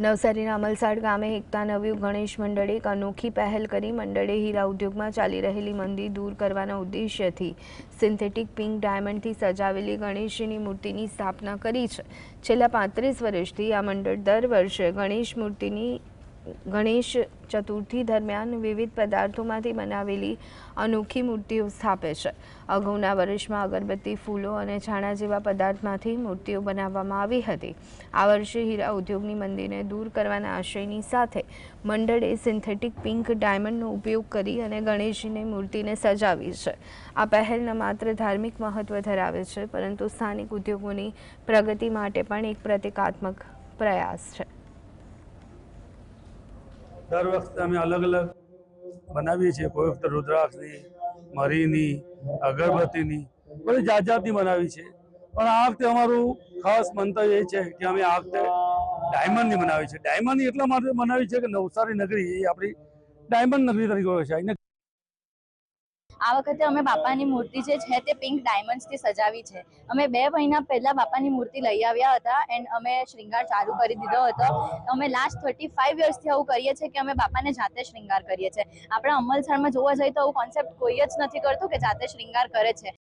નવસારીના અમલસાડ ગામે એકતા નવ્યું ગણેશ મંડળે એક અનોખી પહેલ કરી. મંડળે હીરા ઉદ્યોગમાં ચાલી રહેલી મંદી દૂર કરવાના ઉદ્દેશ્યથી સિન્થેટિક પિંક ડાયમંડથી સજાવેલી ગણેશજીની મૂર્તિની સ્થાપના કરી છે. છેલ્લા પાંત્રીસ વર્ષથી આ મંડળ દર વર્ષે ગણેશ મૂર્તિની ગણેશ ચતુર્થી દરમિયાન વિવિધ પદાર્થોમાંથી બનાવેલી અનોખી મૂર્તિઓ સ્થાપે છે. અગાઉના વર્ષમાં અગરબત્તી, ફૂલો અને છાણા જેવા પદાર્થમાંથી મૂર્તિઓ બનાવવામાં આવી હતી. આ વર્ષે હીરા ઉદ્યોગની મંદીને દૂર કરવાના આશયની સાથે મંડળે સિન્થેટિક પિંક ડાયમંડનો ઉપયોગ કરી અને ગણેશજીની મૂર્તિને સજાવી છે. આ પહેલ ન માત્ર ધાર્મિક મહત્વ ધરાવે છે, પરંતુ સ્થાનિક ઉદ્યોગોની પ્રગતિ માટે પણ એક પ્રતિકાત્મક પ્રયાસ છે. દર વખતે અમે અલગ અલગ બનાવીએ છીએ. કોઈ વખતે રુદ્રાક્ષની, મરીની, અગરબત્તીની, બધી જાત જાતની બનાવી છે. પણ આ વખતે અમારું ખાસ મંતવ્ય એ છે કે અમે આ વખતે ડાયમંડની બનાવી છે. ડાયમંડની એટલા માટે બનાવી છે કે નવસારી નગરી એ આપણી ડાયમંડ નગરી તરીકે ઓળખાય આ વખતે અમે બાપાની મૂર્તિ જે છે તે પિંક ડાયમંડ્સથી સજાવી છે. અમે બે મહિના પહેલા બાપાની મૂર્તિ લઈ આવ્યા હતા એન્ડ અમે શ્રૃંગાર ચાલુ કરી દીધો હતો. અમે લાસ્ટ થર્ટી ફાઈવ યર્સથી આવું કરીએ છીએ કે અમે બાપાને જાતે શ્રીંગાર કરીએ છીએ. આપણા અમલસાડમાં જોવા જઈએ તો આવું કોન્સેપ્ટ કોઈ જ નથી કરતું કે જાતે શ્રીંગાર કરે છે.